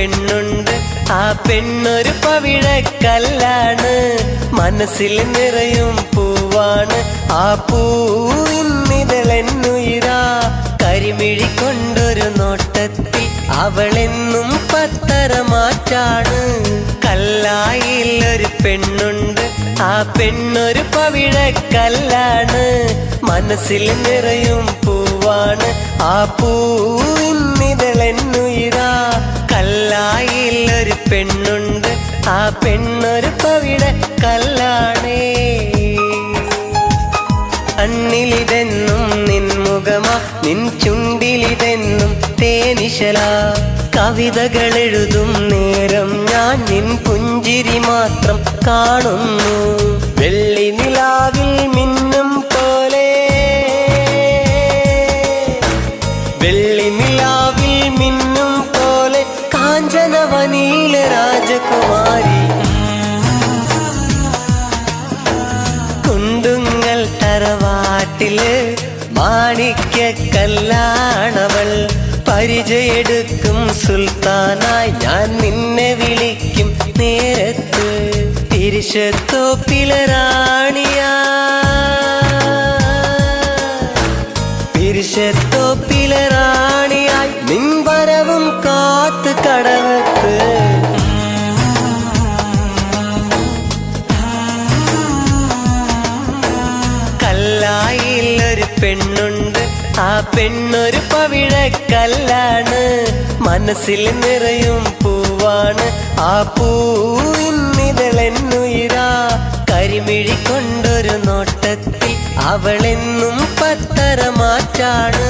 പെണ്ണുണ്ട്. ആ പെണ്ണൊരു പവിഴക്കല്ലാണ്. മനസ്സിൽ നിറയും പൂവാണ്. ആ പൂവിന്നിതളെന്നുയിരാ കരിമിഴി കൊണ്ടൊരു നോട്ടത്തിൽ അവളെന്നും പത്തര മാറ്റാണ്. കല്ലായിൽ ഒരു പെണ്ണുണ്ട്. ആ പെണ്ണൊരു പവിഴക്കല്ലാണ്. മനസ്സിൽ നിറയും പൂവാണ്. ആ പൂവിന്നിതളെന്നുയിരാ പെണ്ണുണ്ട്. ആ പെണ്ണൊരു പവിട കല്ലാണേ. കണ്ണിലിതെന്നും നിൻമുഖമാ നിൻ ചുണ്ടിലിതെന്നും തേനിശല. കവിതകൾ എഴുതും നേരം ഞാൻ നിൻ പുഞ്ചിരി മാത്രം കാണുന്നു. വെള്ളി നിലാവിൽ മിന്നും പോലെ. വെള്ളി നിലാവിൽ മിന്നും കാഞ്ചനവനീല രാജകുമാരി. കുണ്ടുങ്ങൽ തറവാട്ടിൽ മാണിക്യ കല്ലാണവൾ. പരിചയെടുക്കും സുൽത്താനായി ഞാൻ നിന്നെ വിളിക്കും നേരത്ത്. തിരിശത്തോപ്പിലറാണിയാ. തിരിശത്തോപ്പിലറാണിയായി നിൻ വരവും കാത്ത് കടവത്ത് കല്ലായിൽ ഒരു പെണ്ണുണ്ട്. ആ പെണ്ണൊരു പവിഴക്കല്ലാണ് മനസ്സിൽ നിറയും പൂവാണ്. ആ പൂവിന്നിതളെന്നുയിരാ കരിമിഴി കൊണ്ടൊരു നോട്ടത്തിൽ അവളെന്നും പത്തരമാറ്റാണ്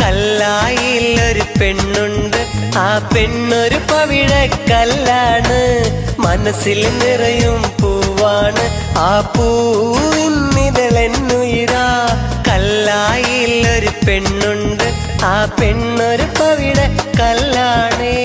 കല്ലായിൽ ഒരു പെണ്ണുണ്ട്. ആ പെണ്ണൊരു പവിഴക്കല്ലാണ് മനസ്സിൽ നിറയും പൂവാണ്. ആ പൂവിന്നിതളെന്നുയിരാ കല്ലായിൽ ഒരു പെണ്ണുണ്ട്. ആ പെണ്ണൊരു പവിഴ കല്ലാണേ.